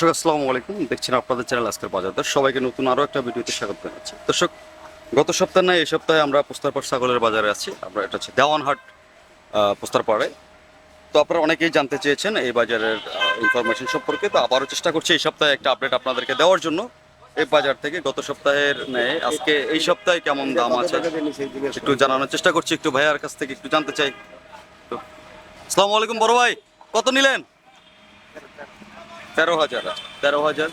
দর্শক, আসসালামু আলাইকুম। দেখছেন আপনাদের চ্যানেল আজকের বাজার দর। সবাইকে নতুন আরও একটা ভিডিওতে স্বাগত জানাচ্ছি। দর্শক, গত সপ্তাহে নয় এই সপ্তাহে আমরা পোস্তারপাড় ছাগলের বাজারে আছি। আমরা এটা হচ্ছে দেওয়ানহাট পোস্তারপাড়ে। তো আপনারা অনেকেই জানতে চেয়েছেন এই বাজারের ইনফরমেশন সম্পর্কে। তো আবারও চেষ্টা করছি এই সপ্তাহে একটা আপডেট আপনাদেরকে দেওয়ার জন্য। এই বাজার থেকে গত সপ্তাহের নেয় আজকে এই সপ্তাহে কেমন দাম আছে, একটু জানানোর চেষ্টা করছি। একটু ভাইয়ার কাছ থেকে একটু জানতে চাই। তো, আসসালামু আলাইকুম বড় ভাই, কত নিলেন? তেরো হাজার তেরো হাজার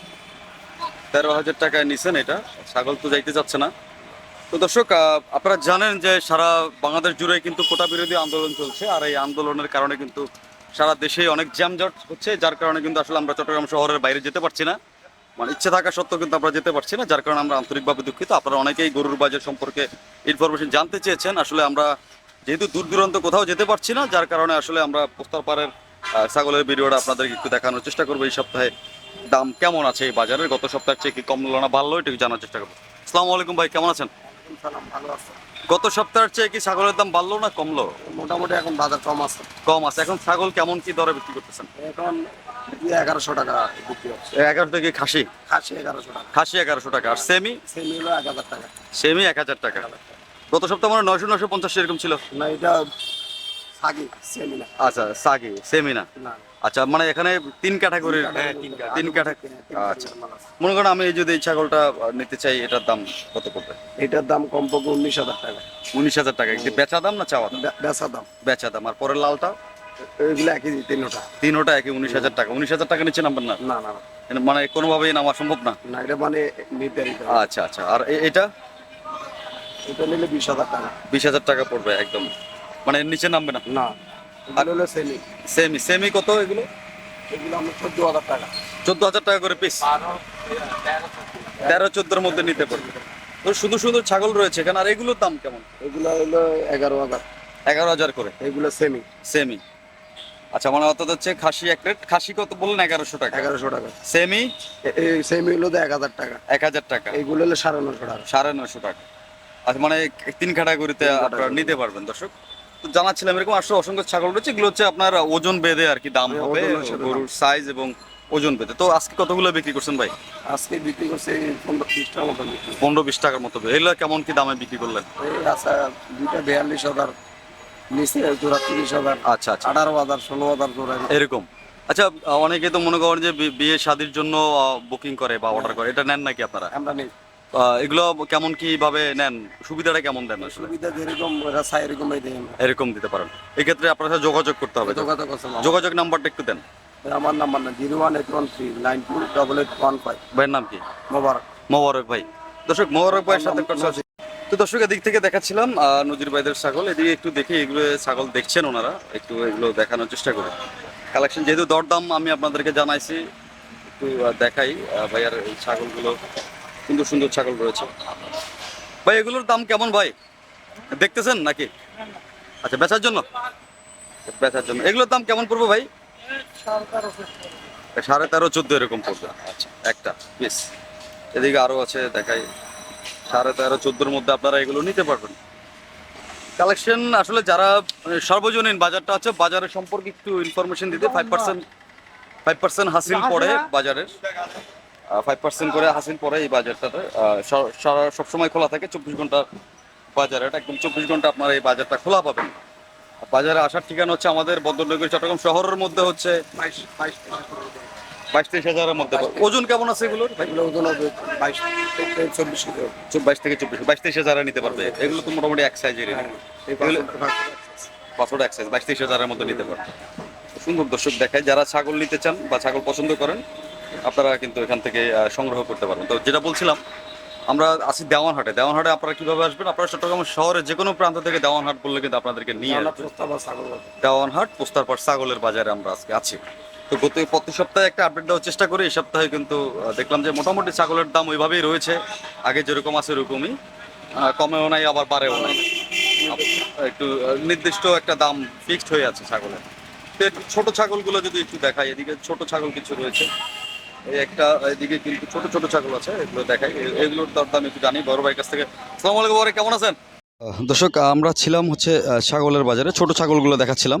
তেরো হাজার টাকায় নিছেন এটা। ছাগল তো যাইতে যাচ্ছে না। তো দর্শক আপনারা জানেন যে সারা বাংলাদেশ জুড়ে কিন্তু কোটা বিরোধী আন্দোলন চলছে, আর এই আন্দোলনের কারণে কিন্তু সারা দেশে অনেক জ্যামজট হচ্ছে, যার কারণে কিন্তু আসলে আমরা চট্টগ্রাম শহরের বাইরে যেতে পারছি না। মানে ইচ্ছে থাকা সত্ত্বেও কিন্তু আমরা যেতে পারছি না, যার কারণে আমরা আন্তরিকভাবে দুঃখিত। আপনারা অনেকেই গরুর বাজার সম্পর্কে ইনফরমেশন জানতে চেয়েছেন। আসলে আমরা যেহেতু দূর দূরান্ত কোথাও যেতে পারছি না, যার কারণে আসলে আমরা পোস্তারপাড়ের ছাগলের ভিডিওটা আপনাদেরকে একটু দেখানোর চেষ্টা করব এই সপ্তাহে। দাম কেমন আছে এই বাজারের? গত সপ্তাহের চেয়ে কি কমলো না ভালো এটা জানার চেষ্টা করব। আসসালামু আলাইকুম ভাই কেমন আছেন? আছে। গত সপ্তাহের চেয়ে কি ছাগলের দাম বাড়লো না কমলো? মোটামুটি এখন বাজার কম আছে। কম আছে। এখন ছাগল কেমন কি দরে বিক্রি করতেছেন? এখন এগারোশো টাকা বিক্রি হচ্ছে। থেকে খাসি? খাসি এগারোশো টাকা। খাসি এগারোশো টাকা। আর সেমি? সেমি হলো এক হাজার টাকা। সেমি এক হাজার টাকা। গত সপ্তাহে মানে নয়শো নয়শো পঞ্চাশ এরকম ছিল। না এটা সাগি আচ্ছা সাগি সেমি না। না আচ্ছা মানে এখানে তিন ক্যাটাগরির তিন ক্যাটাগরি আচ্ছা। মনে করেন আমি যদি এই ছাগলটা নিতে চাই এটার দাম কত পড়বে? এটার দাম কমপক্ষে উনিশ হাজার টাকা। উনিশ হাজার টাকা। কি বেচা দাম না চাওয়া দাম? বেচা দাম। বেচা দাম। আর পরের লালটা? এগুলো একই তিনোটা। তিনোটা একই উনিশ হাজার টাকা। উনিশ হাজার টাকা নিচে নামবেন না? না না না। মানে কোনোভাবেই নামা সম্ভব না? না এটা মানে নির্ধারিত আচ্ছা আচ্ছা। আর এটা? এটা নিলে বিশ হাজার টাকা। বিশ হাজার টাকা পড়বে একদম। মানে নিচে নামবে না? না হলো সেমি সেমি সেমি কত এগুলো? এগুলো আমরা চোদ্দ হাজার টাকা। চোদ্দ হাজার টাকা করে পিস তেরো চোদ্দোর মধ্যে নিতে পারবে। তো সুন্দর সুন্দর ছাগল রয়েছে এখানে আর এগুলোর দাম কেমন? এগুলো হলো এগারো হাজার। এগারো হাজার করে? এগুলো সেমি সেমি আচ্ছা মানে অর্থাৎ হচ্ছে খাসি এক রেট খাসি কত বললেন? এগারোশো টাকা। এগারোশো টাকা। সেমি সেমি হলো এক হাজার টাকা। এক হাজার টাকা। এগুলো হলো সাড়ে নশো টাকা। সাড়ে নশো টাকা। আচ্ছা মানে তিন ক্যাটাগরিতে আপনারা নিতে পারবেন দর্শক। জানাচ্ছিলাম এরকম আসলে অসংখ্য ছাগল রয়েছে এগুলো হচ্ছে আপনার ওজন বেঁধে আর কি দাম হ্যাঁ, হবে। গরুর সাইজ এবং ওজন তো আজকে কতগুলো বিক্রি করছেন ভাই? আজকে বিক্রি করছে পনেরো বিশ টাকার মতো এগুলো কেমন কি দামে বিক্রি করলেন? আছে দুইটা বিয়াল্লিশ হাজার নিচে জোড়া তিরিশ হাজার আচ্ছা আচ্ছা। আঠারো হাজার ষোলো হাজার জোড়া এরকম। আচ্ছা অনেকে তো মনে করেন যে বিয়ে শাদির জন্য বুকিং করে বা অর্ডার করে। এটা নেন নাকি আপনারা? আমরা নেই। এগুলো কেমন কি ভাবে নেন? সুবিধাটা কেমন দেন আসলে? সুবিধা যেরকম চাই এরকমই এরকম দিতে পারেন। এক্ষেত্রে আপনার সাথে যোগাযোগ করতে হবে যোগাযোগ যোগাযোগ নাম্বারটা একটু দেন। আমার নাম্বার না zero one eight one three nine two double eight one five. ভাইয়ের নাম কি? মোবারক। মোবারক ভাই। দর্শক মোবারক ভাইয়ের সাথে কথা। তো দর্শক এদিক থেকে দেখাচ্ছিলাম নজির ভাইদের ছাগল। এদিকে একটু দেখি এগুলো ছাগল দেখছেন ওনারা? একটু এগুলো দেখানোর চেষ্টা করি। কালেকশন যেহেতু দরদাম আমি আপনাদেরকে জানাইছি একটু দেখাই ভাইয়ার এই ছাগলগুলো। সুন্দর সুন্দর ছাগল রয়েছে। ভাই, এগুলোর দাম কেমন ভাই? দেখতেছেন নাকি? আচ্ছা বেচার জন্য? বেচার জন্য। এগুলোর দাম কেমন পড়বে ভাই? সাড়ে তেরো, চোদ্দ এরকম পড়বে। আচ্ছা একটা পিস এদিকে আরও আছে, দেখাই। সাড়ে তেরো, চোদ্দোর মধ্যে আপনারা এগুলো নিতে পারবেন। কালেকশন আসলে যারা মানে সর্বজনীন বাজারটা আছে বাজারের সম্পর্কে একটু ইনফরমেশন দিতে ফাইভ পার্সেন্ট ফাইভ পার্সেন্ট হাসিল পড়ে বাজারের। ফাইভ পার্সেন্ট করে হাসিল পড়ে এই বাজারটাতে সারা সবসময় খোলা থাকে চব্বিশ ঘণ্টা বাজার। এটা একদম চব্বিশ ঘণ্টা আপনারা এই বাজারটা খোলা পাবেন বাজারে আসার ঠিকানা হচ্ছে আমাদের বন্দরনগরী চট্টগ্রাম শহরের মধ্যে হচ্ছে বাইশ তেইশ হাজারের মধ্যে। ওজন কেমন আছে এগুলোর ওজন বাইশ চব্বিশ বাইশ থেকে চব্বিশ বাইশ তেইশ হাজারে নিতে পারবে। এগুলো তো মোটামুটি এক সাইজের এই এগুলো- পাঁচশো এক সাইজ বাইশ তেইশ হাজারের মধ্যে নিতে পারবে। সুন্দর দর্শক দেখায় যারা ছাগল নিতে চান বা ছাগল পছন্দ করেন আপনারা কিন্তু এখান থেকে সংগ্রহ করতে পারবেন। তো যেটা বলছিলাম আমরা আছি দেওয়ানহাটে। দেওয়ানহাটে আপনারা কীভাবে আসবেন? আপনারা চট্টগ্রাম শহরে যে কোনো প্রান্ত থেকে দেওয়ানহাট বললে কিন্তু আপনাদেরকে নিয়ে। দেওয়ানহাট পোস্তার পর ছাগলের বাজারে আমরা আজকে আছি। তো গত প্রতি সপ্তাহে একটা আপডেট দেওয়ার চেষ্টা করি। এই সপ্তাহে কিন্তু দেখলাম যে মোটামুটি ছাগলের দাম ওইভাবেই রয়েছে। আগে যেরকম আছে ওরকমই। কমেও নাই আবার বাড়েও নাই। একটু নির্দিষ্ট একটা দাম ফিক্সড হয়ে আছে ছাগলের ছোট ছাগলগুলো যদি একটু দেখাই এদিকে ছোট ছাগল কিছু রয়েছে। এই একটা এদিকে কিন্তু ছোট ছোট ছাগল আছে এগুলো দেখাই। এগুলোর দরদাম একটু জানি বড় ভাইয়ের কাছ থেকে। আসসালামু আলাইকুম বড় ভাই, কেমন আছেন? দর্শক আমরা ছিলাম হচ্ছে ছাগলের বাজারে ছোট ছাগলগুলো দেখাচ্ছিলাম।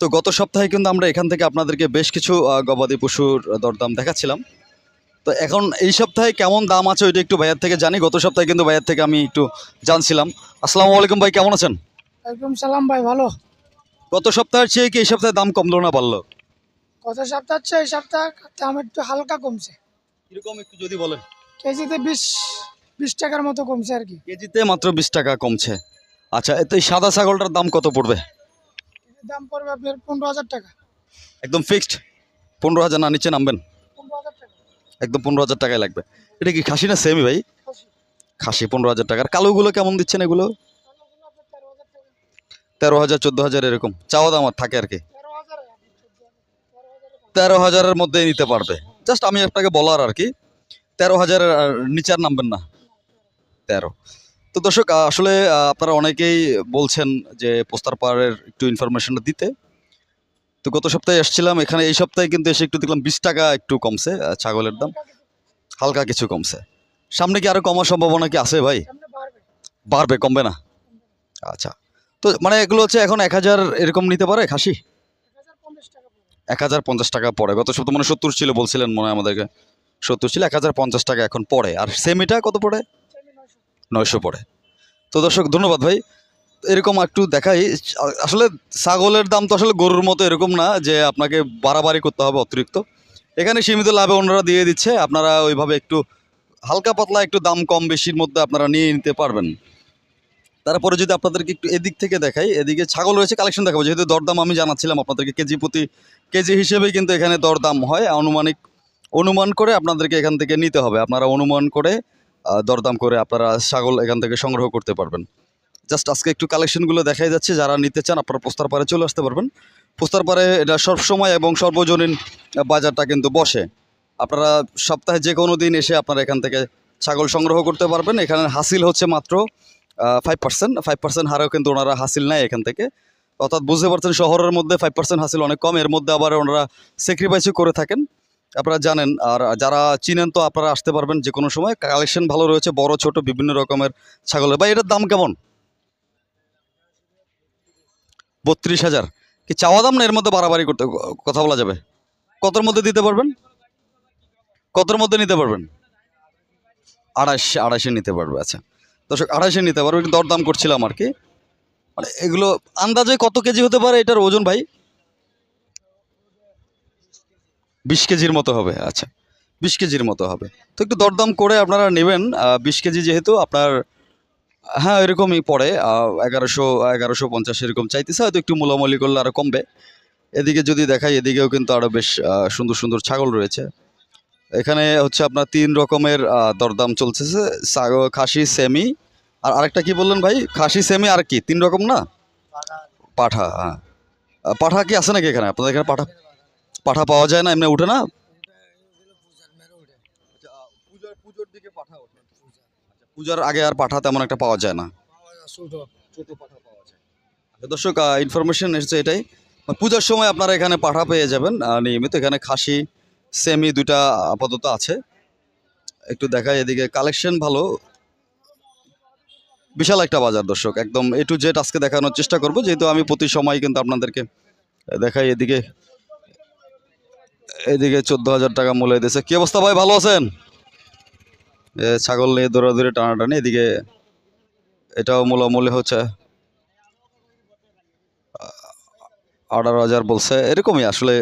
তো গত সপ্তাহে কিন্তু আমরা এখান থেকে আপনাদেরকে বেশ কিছু গবাদি পশুর দরদাম দেখাচ্ছিলাম। তো এখন এই সপ্তাহে কেমন দাম আছে ওইটা একটু ভাইয়ার থেকে জানি গত সপ্তাহে কিন্তু ভাইয়ার থেকে আমি একটু জানছিলাম। আসসালামু আলাইকুম ভাই কেমন আছেন? ওয়ালাইকুম সালাম ভাই ভালো। গত সপ্তাহের চেয়ে কি এই সপ্তাহে দাম কমলো না বাড়লো? গত সপ্তাহ হচ্ছে এই সপ্তাহ দাম একটু হালকা কমছে। এরকম একটু যদি বলেন? কেজিতে বিশ বিশ টাকার মতো কমছে আর কি। কেজিতে মাত্র বিশ টাকা কমছে। আচ্ছা এতে এই সাদা ছাগলটার দাম কত পড়বে? দাম পড়বে আপনার পনেরো হাজার টাকা। একদম ফিক্সড পনেরো হাজার না নিচে নামবেন? একদম পনেরো হাজার টাকায় লাগবে। এটা কি খাসি না সেমি ভাই? খাসি। পনেরো হাজার টাকার। কালোগুলো কেমন দিচ্ছেন এগুলো? তেরো হাজার টাকা। তেরো হাজার চোদ্দ হাজার এরকম। চাওয়া দাম আর থাকে আর কি তেরো হাজার আপনি চোদ্দ হাজার, তেরো হাজারের মধ্যে নিতে পারবে। জাস্ট আমি আপনাকে বলার আর কি, তেরো হাজারের নিচার নামবেন না। তেরো। তো দর্শক আসলে আপনারা অনেকেই বলছেন যে পোস্তার পাহাড়ের একটু ইনফরমেশনটা দিতে। তো গত সপ্তাহে এসেছিলাম, এখানে এই সপ্তাহে কিন্তু এসে একটু দেখলাম বিশ টাকা একটু কমছে ছাগলের দাম। হালকা কিছু কমছে। সামনে কি আরও কমার সম্ভাবনা কি আছে ভাই? বাড়বে, কমবে না? আচ্ছা। তো মানে এগুলো হচ্ছে এখন এক হাজার এরকম নিতে পারে খাসি এক হাজার পঞ্চাশ টাকা পড়বে এক হাজার পঞ্চাশ টাকা পড়ে। গত সপ্তাহ মানে সত্তর ছিল, বলছিলেন মনে হয় আমাদেরকে। সত্তর ছিল, এক হাজার পঞ্চাশ টাকা এখন পড়ে। আর সেমিটা কত পড়ে? নয়শো পড়ে। তো দর্শক, ধন্যবাদ ভাই। এরকম একটু দেখাই, আসলে ছাগলের দাম তো আসলে গরুর মতো এরকম না যে আপনাকে বাড়াবাড়ি করতে হবে অতিরিক্ত। এখানে সীমিত লাভে ওনারা দিয়ে দিচ্ছে, আপনারা ওইভাবে একটু হালকা পাতলা একটু দাম কম বেশির মধ্যে আপনারা নিয়ে নিতে পারবেন। তারপরে যদি আপনাদেরকে একটু এদিক থেকে দেখাই, এদিকে ছাগল রয়েছে কালেকশন দেখাবো। যেহেতু দরদাম আমি জানাচ্ছিলাম আপনাদেরকে, কেজি প্রতি কেজি হিসেবেই কিন্তু এখানে দরদাম হয়। আনুমানিক অনুমান করে আপনাদেরকে এখান থেকে নিতে হবে। আপনারা অনুমান করে দরদাম করে আপনারা ছাগল এখান থেকে সংগ্রহ করতে পারবেন। জাস্ট আজকে একটু কালেকশনগুলো দেখাই যাচ্ছে। যারা নিতে চান, আপনারা পোস্তার পারে চলে আসতে পারবেন। পোস্তার পারে এটা সবসময় এবং সর্বজনীন বাজারটা কিন্তু বসে। আপনারা সপ্তাহে যে কোনো দিন এসে আপনারা এখান থেকে ছাগল সংগ্রহ করতে পারবেন। এখানে হাসিল হচ্ছে মাত্র ফাইভ পার্সেন্ট ফাইভ পার্সেন্ট হারেও কিন্তু ওনারা হাসিল নেয় এখান থেকে। অর্থাৎ বুঝতে পারছেন শহরের মধ্যে ফাইভ পার্সেন্ট হাসিল অনেক কম, এর মধ্যে আবার ওনারা স্যাক্রিফাইসও করে থাকেন। আপনারা জানেন, আর যারা চিনেন তো আপনারা আসতে পারবেন যে কোনো সময়। কালেকশন ভালো রয়েছে, বড়, ছোট, বিভিন্ন রকমের ছাগলের। বা এটার দাম কেমন? বত্রিশ হাজার। কি চাওয়া দাম না এর মধ্যে বাড়াবাড়ি করতে, কথা বলা যাবে? কতর মধ্যে দিতে পারবেন? কতর মধ্যে নিতে পারবেন? আড়াইশ, আড়াইশে নিতে পারবে আচ্ছা। দর্শক, আড়াইশে নিতে পারবে একটু দরদাম করছিলাম আর কি। মানে এগুলো আন্দাজে কত কেজি হতে পারে এটার ওজন ভাই? বিশ কেজির মতো হবে আচ্ছা বিশ কেজির মতো হবে। তো একটু দরদাম করে আপনারা নেবেন বিশ কেজি যেহেতু আপনার হ্যাঁ এরকমই পড়ে এগারোশো এগারোশো পঞ্চাশ এরকম চাইতেছে, হয়তো একটু মোলামলি করলে আরও কমবে। এদিকে যদি দেখাই, এদিকেও কিন্তু আরও বেশ সুন্দর সুন্দর ছাগল রয়েছে। এখানে হচ্ছে আপনার তিন রকমের দরদাম ছাগল খাসি, সেমি আর আরেকটা কি বললেন ভাই? খাসি সেমি আর কি? তিন রকম না? পাঠা হ্যাঁ। পাঠা কি আছে নাকি এখানে? আপনাদের এখানে পাঠা পাঠা পাওয়া যায় না? এমনি উঠে না? পুজোর আগে আর পাঠা তেমন একটা পাওয়া যায় না। আচ্ছা, দর্শক ইনফরমেশন এসেছে এটাই। পূজার সময় আপনারা এখানে পাঠা পেয়ে যাবেন। নিয়মিত এখানে খাসি সেমি দুটা আপাতত আছে। একটু দেখাই এদিকে। কালেকশন ভালো। বিশাল একটা বাজার, দর্শক। একদম এ টু জেড আজকে দেখানোর চেষ্টা করব, যেহেতু আমি প্রতি সময় কিন্তু আপনাদেরকে দেখাই এদিকে। এদিকে চোদ্দ হাজার টাকা মূল্য দিয়েছে। কি অবস্থা ভাই, ভালো আছেন? ছাগল নিয়ে দৌড়াদৌড়ি, টানাটানি, এদিকে এটাও মূল্য হচ্ছে। আঠারো হাজার বলছে, এরকমই আসলে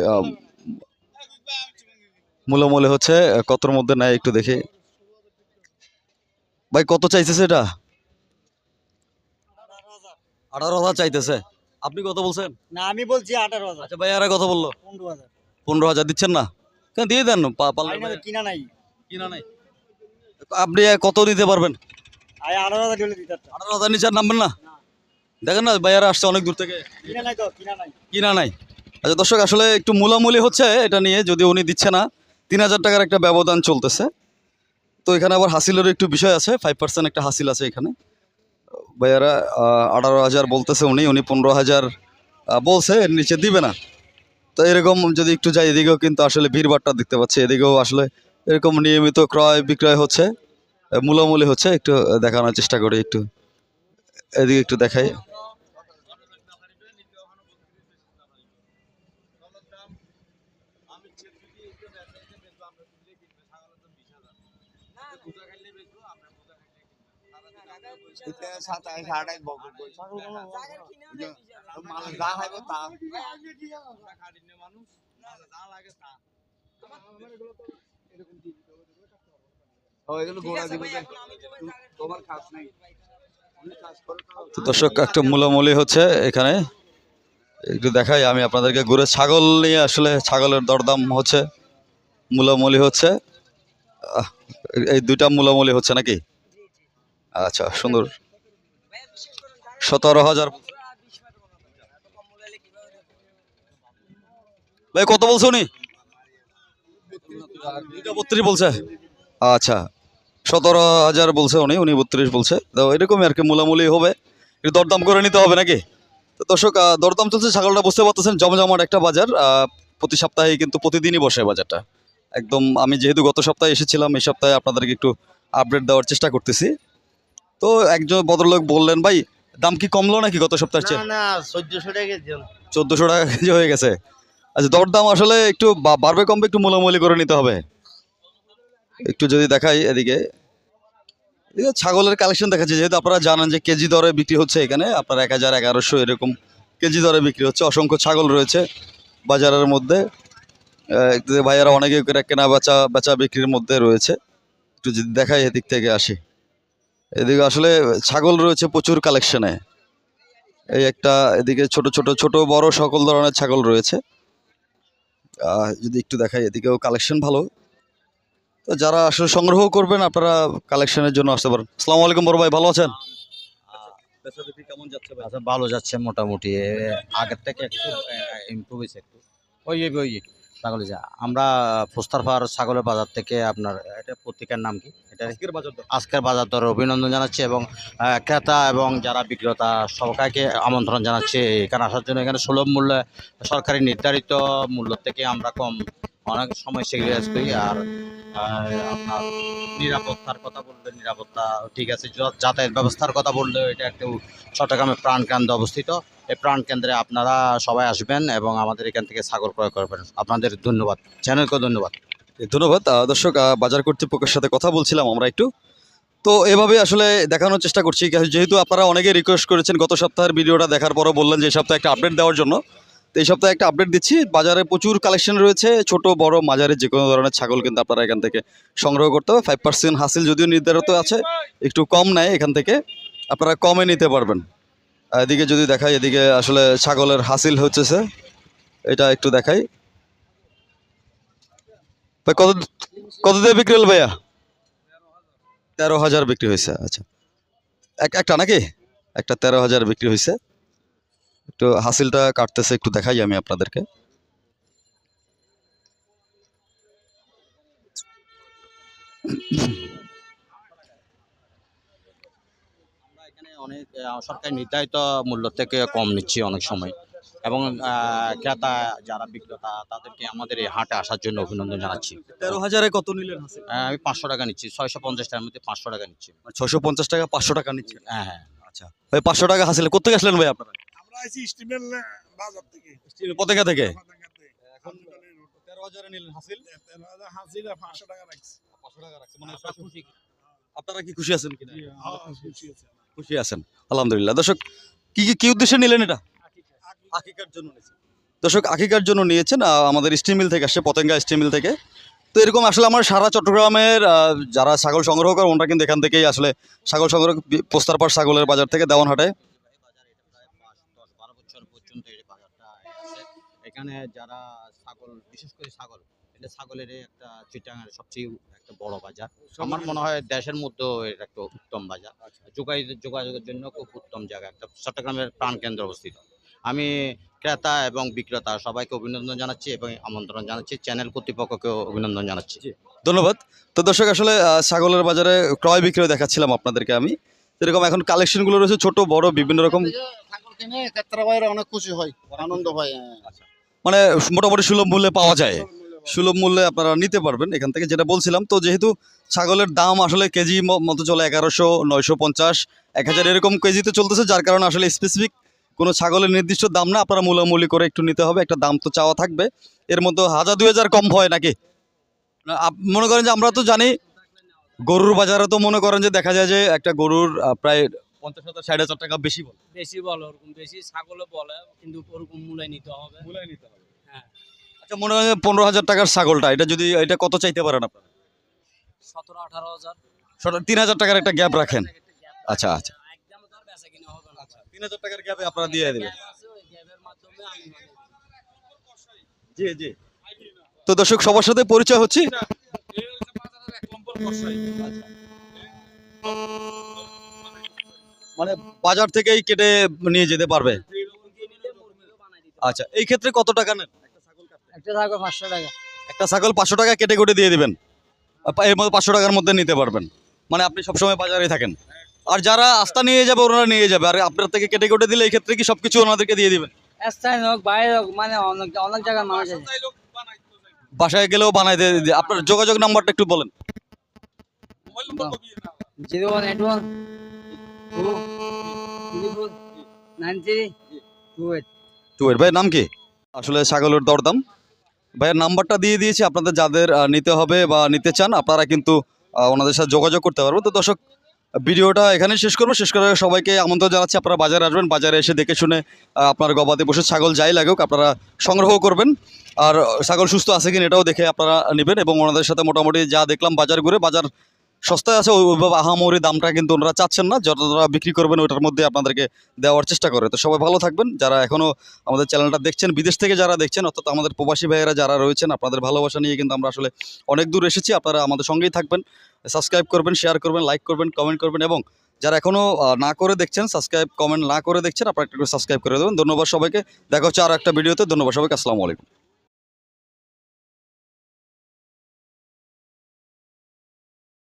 মূল্য হচ্ছে, কতর মধ্যে নেয় একটু দেখি। ভাই, কত চাইতেছে এটা আঠারো হাজার চাইতেছে। আপনি কত বলছেন? না আমি বলছি আঠারো হাজার। আচ্ছা ভাই আর কত বলল। পনেরো হাজার। পনেরো হাজার দিচ্ছেন না? কেন দিয়ে দেন পারলে কিনা নাই। কিনা নাই। আপনি কত দিতে পারবেন? আঠারো হাজার দিতে আঠারো হাজার নিচে নামবেন না? দেখেন না ভাইয়ারা আসছে অনেক দূর থেকে। কিনা নাই তো কিনা নাই। কিনা নাই। আচ্ছা দর্শক আসলে একটু মূলামূলি হচ্ছে এটা নিয়ে যদি উনি দিচ্ছে না। তিন হাজার টাকার একটা ব্যবধান চলতেছে। তো এখানে আবার হাসিলেরও একটু বিষয় আছে ফাইভ পার্সেন্ট একটা হাসিল আছে এখানে। ভাইয়ারা আঠারো হাজার বলতেছে উনি উনি পনেরো হাজার বলছে, এর নিচে দিবে না। তো এরকম যদি একটু যাই, এদিকেও কিন্তু আসলে ভিড়ভাট্টা দেখতে পাচ্ছি, এদিকেও আসলে এরকম নিয়মিত ক্রয় বিক্রয় হচ্ছে, মূলামূলি হচ্ছে, একটু দেখানোর চেষ্টা করি একটু। এদিকে একটু দেখাই। তা দর্শক একটা মূলামূলি হচ্ছে এখানে। একটু দেখাই, আমি আপনাদেরকে ঘুরে ছাগল নিয়ে আসলে ছাগলের দরদাম হচ্ছে, মূলামূলি হচ্ছে। এই দুইটা মূলামূলি হচ্ছে নাকি? আচ্ছা সুন্দর। সতেরো হাজার। ভাই, কত বলছো উনি? বত্রিশ বলছে। আচ্ছা সতেরো হাজার বলছে উনি উনি বত্রিশ বলছে। তো এরকমই আর কি মূলামূলি হবে। একটু দরদাম করে নিতে হবে নাকি? তো দর্শক দরদাম চলছে, ছাগলটা বুঝতে পারতেছেন, জমজমাট একটা বাজার। প্রতি সপ্তাহে কিন্তু প্রতিদিনই বসে বাজারটা। একদম, আমি যেহেতু গত সপ্তাহে এসেছিলাম, এই সপ্তাহে আপনাদেরকে একটু আপডেট দেওয়ার চেষ্টা করতেছি। তো একজন ভদ্রলোক বললেন ভাই দাম কি কমলো নাকি গত সপ্তাহের চেয়ে? না চোদ্দশো টাকা চোদ্দোশো টাকা কেজি হয়ে গেছে। আচ্ছা দরদাম আসলে একটু বাড়বে কমবে একটু মোলামুলি করে নিতে হবে। একটু যদি দেখাই এদিকে। ছাগলের কালেকশন দেখাচ্ছে যেহেতু আপনারা জানেন যে কেজি দরে বিক্রি হচ্ছে এখানে আপনার এক হাজার এগারোশো এরকম কেজি দরে বিক্রি হচ্ছে। অসংখ্য ছাগল রয়েছে বাজারের মধ্যে। ভাইয়ারা অনেকে কেনা বেচা বেচা বিক্রির মধ্যে রয়েছে। একটু যদি দেখাই এদিক থেকে আসি। এদিকে আসলে ছাগল রয়েছে প্রচুর কালেকশনে এই একটা এদিকে ছোট ছোট ছোট, বড় সকল ধরনের ছাগল রয়েছে। যদি একটু দেখাই, এদিকেও কালেকশন ভালো। তো যারা আসলে সংগ্রহ করবেন, আপনারা কালেকশনের জন্য আসতে পারেন। আসসালামু আলাইকুম বড় ভাই, ভালো আছেন? কেমন যাচ্ছে ভালো যাচ্ছে মোটামুটি। আগের থেকে একটু ইমপ্রুভ হয়েছে একটু। ওই ওই। ছাগলের যা আমরা ফুস্তারফার ছাগলের বাজার থেকে আপনার এটা পত্রিকার নাম কি? এটা আজকের বাজার দর। আজকের বাজার দর অভিনন্দন জানাচ্ছি এবং ক্রেতা এবং যারা বিক্রেতা সবাইকে আমন্ত্রণ জানাচ্ছি। এখানে আসার জন্য এখানে সুলভ মূল্যে সরকারি নির্ধারিত মূল্য থেকে আমরা কম অনেক সময় সেগুলি করি আর আপনার নিরাপত্তার কথা বললে নিরাপত্তা ঠিক আছে যাতায়াত ব্যবস্থার কথা বললে এটা একটু চট্টগ্রামের প্রাণ কেন্দ্রে অবস্থিত। এই প্রাণ কেন্দ্রে আপনারা সবাই আসবেন এবং আমাদের এখান থেকে ছাগল ক্রয় করবেন। আপনাদের ধন্যবাদ চ্যানেলকে ধন্যবাদ। ধন্যবাদ। দর্শক বাজার কর্তৃপক্ষের সাথে কথা বলছিলাম আমরা একটু। তো এভাবে আসলে দেখানোর চেষ্টা করছি, যেহেতু আপনারা অনেকে রিকোয়েস্ট করেছেন, গত সপ্তাহের ভিডিওটা দেখার পরও বললেন যে সপ্তাহে একটা আপডেট দেওয়ার জন্য। তো এই সপ্তাহে একটা আপডেট দিচ্ছি। বাজারে প্রচুর কালেকশন রয়েছে। ছোট, বড়, মাঝারি যে কোনো ধরনের ছাগল কিন্তু আপনারা এখান থেকে সংগ্রহ করতে হবে। ফাইভ পার্সেন্ট হাসিল যদিও নির্ধারিত আছে, একটু কম নেয় এখান থেকে। আপনারা কমে নিতে পারবেন। এদিকে যদি দেখাই, এদিকে আসলে ছাগলের হাসিল হচ্ছে এটা একটু দেখাই। কত কত দিয়ে বিক্রি হল ভাইয়া? তেরো হাজার বিক্রি হয়েছে আচ্ছা। এক, একটা নাকি? একটা তেরো হাজার বিক্রি হয়েছে। একটু হাসিলটা কাটতেছে একটু দেখাই আমি আপনাদেরকে। অনেক সরকারি নির্ধারিত মূল্য থেকে কম নিচ্ছি অনেক সময়। এবং ক্রেতা যারা বিক্রেতা তাদেরকে আমাদের এই হাটে আসার জন্য অভিনন্দন জানাচ্ছি। তেরো হাজারে কত নিলেন আমি পাঁচশো টাকা নিচ্ছি ছয়শো পঞ্চাশ টাকার মধ্যে পাঁচশো টাকা নিচ্ছি। ছশো পঞ্চাশ টাকা পাঁচশো টাকা নিচ্ছে হ্যাঁ হ্যাঁ। আচ্ছা। ভাই পাঁচশো টাকা হাসিল করতে গেছিলেন ভাই আপনারা? আমরা স্টিমেল বাজার থেকে। পতেকা থেকে? এখন তেরো হাজারে নিলেন হাসিল? তেরো হাজার হাজির পাঁচশো টাকা রাখছি। পাঁচশো টাকা রাখছে মানে আপনারা কি খুশি আছেন কিনা? হ্যাঁ, খুশি আছেন। আলহামদুলিল্লাহ। দর্শক কি কি কি উদ্দেশ্যে নিলেন এটা? আকিকার। জন্য নিয়েছেন। দর্শক আকিকার জন্য নিয়েছেন আমাদের স্টিমিল থেকে আসছে পতেঙ্গা স্টিমিল থেকে। তো এরকম আসলে আমার সারা চট্টগ্রামের যারা ছাগল সংগ্রহ করে ওনারা কিন্তু এখান থেকেই আসলে ছাগল সংগ্রহ পোস্তারপাড় ছাগলের বাজার থেকে দেওয়ানহাটে বারো বছর পর্যন্ত এই বাজারটা আছে এখানে যারা ছাগল বিশেষ করে ছাগল এটা ছাগলের একটা চিটাঙের সবচেয়ে একটা বড় বাজার। আমার মনে হয় দেশের মধ্যে এটা একটা উত্তম বাজার। যোগাই যোগাযোগের জন্য খুব উত্তম জায়গা। একটা চট্টগ্রামের প্রাণ কেন্দ্র অবস্থিত। আমি ক্রেতা এবং বিক্রেতা সবাইকে অভিনন্দন জানাচ্ছি এবং আমন্ত্রণ জানাচ্ছি। চ্যানেল কর্তৃপক্ষকেও অভিনন্দন জানাচ্ছি। ধন্যবাদ। তো দর্শক আসলে ছাগলের বাজারে ক্রয় বিক্রয় দেখাচ্ছিলাম আপনাদেরকে আমি। এরকম এখন কালেকশনগুলো রয়েছে ছোট বড় বিভিন্ন রকম ছাগল কিনে ক্ষেত্রে বাইরে অনেক খুশি হয় আনন্দ হয়। হ্যাঁ। মানে মোটামুটি সুলভ মূল্যে পাওয়া যায়। সুলভ মূল্যে আপনারা নিতে পারবেন এখান থেকে যেটা বলছিলাম। তো যেহেতু ছাগলের দাম আসলে কেজি মতো চলে এগারোশো, নয়শো পঞ্চাশ, এক হাজার এরকম কেজিতে চলতেছে, যার কারণে আসলে স্পেসিফিক কোনো ছাগলের নির্দিষ্ট দাম না, আপনারা মূলামূলি করে একটু নিতে হবে। একটা দাম তো চাওয়া থাকবে। এর মধ্যে হাজার, দুই হাজার কম হয় নাকি? মনে করেন যে আমরা তো জানি, গরুর বাজারে তো মনে করেন যে দেখা যায় যে একটা গরুর প্রায় পঞ্চাশ হাজার ষাট হাজার টাকা বেশি বলে। বেশি বলে ওরকম বেশি ছাগলও বলে কিন্তু ওরকম মূল্য নিতে হবে। মূলে নিতে হবে। হ্যাঁ। আচ্ছা মনে হয় পনেরো হাজার টাকার ছাগলটা এটা যদি এটা কত চাইতে পারেন আপনারা? সতেরো আঠারো হাজার। তিন হাজার টাকার একটা গ্যাপ রাখেন। আচ্ছা আচ্ছা। না। তিন হাজার টাকার গ্যাপে আপনারা দিয়ে দেবেন। জি জি। তো দর্শক সবার সাথে পরিচয় হচ্ছে? মানে বাজার থেকেই কেটে নিয়ে যেতে পারবে? আচ্ছা এই ক্ষেত্রে কত টাকা নেন? একটা থাকবে পাঁচশো টাকা। একটা ছাগল পাঁচশো টাকা কেটে কেটে দিয়ে দিবেন? এর মধ্যে পাঁচশো টাকার মধ্যে নিতে পারবেন। মানে আপনি সবসময় বাজারে থাকেন। আর যারা আস্থা নিয়ে যাবে ওনারা নিয়ে যাবে। আর আপনার থেকে কেটে কেটে দিলে এই ক্ষেত্রে কি সবকিছু ওনাদেরকে দিয়ে দিবেন? হোক বাইরে হোক মানে অনেক অনেক জায়গার মানুষ বাসায় গেলেও বানাই দিয়ে দিয়ে- আপনার যোগাযোগ নাম্বারটা একটু বলেন। Zero one eight one two three four nine three two eight ভাইয়ের নাম কি? আসলে ছাগলের দরদাম। ভাইয়ের নাম্বারটা দিয়ে দিয়েছি আপনাদের যাদের নিতে হবে বা নিতে চান আপনারা কিন্তু ওনাদের সাথে যোগাযোগ করতে পারবেন। তো দর্শক ভিডিওটা এখানে শেষ করব। শেষ করে সবাইকে আমন্ত্রণ জানাচ্ছি আপনারা বাজারে আসবেন বাজারে এসে দেখে শুনে আপনার গবাদি পশু ছাগল যাই লাগুক আপনারা সংগ্রহ করবেন। আর ছাগল সুস্থ আছে কিনা এটাও দেখে আপনারা নেবেন এবং ওনাদের সাথে মোটামুটি যা দেখলাম বাজার ঘুরে বাজার সস্তায় আছে ওইভাবে আহামরি দামটা কিন্তু ওনারা চাচ্ছেন না। যতটা বিক্রি করবেন ওটার মধ্যে আপনাদেরকে দেওয়ার চেষ্টা করে। তো সবাই ভালো থাকবেন। যারা এখনও আমাদের চ্যানেলটা দেখছেন, বিদেশ থেকে যারা দেখছেন, অর্থাৎ আমাদের প্রবাসী ভাইয়েরা যারা রয়েছেন, আপনাদের ভালোবাসা নিয়ে কিন্তু আমরা আসলে অনেক দূর এসেছি। আপনারা আমাদের সঙ্গেই থাকবেন, সাবস্ক্রাইব করবেন, শেয়ার করবেন, লাইক করবেন, কমেন্ট করবেন এবং যারা এখনও না করে দেখছেন, সাবস্ক্রাইব, কমেন্ট না করে দেখছেন, আপনারা একটু সাবস্ক্রাইব করে দেবেন। ধন্যবাদ সবাইকে। দেখা হচ্ছে আর একটা ভিডিওতে। ধন্যবাদ সবাইকে। আসসালামু আলাইকুম।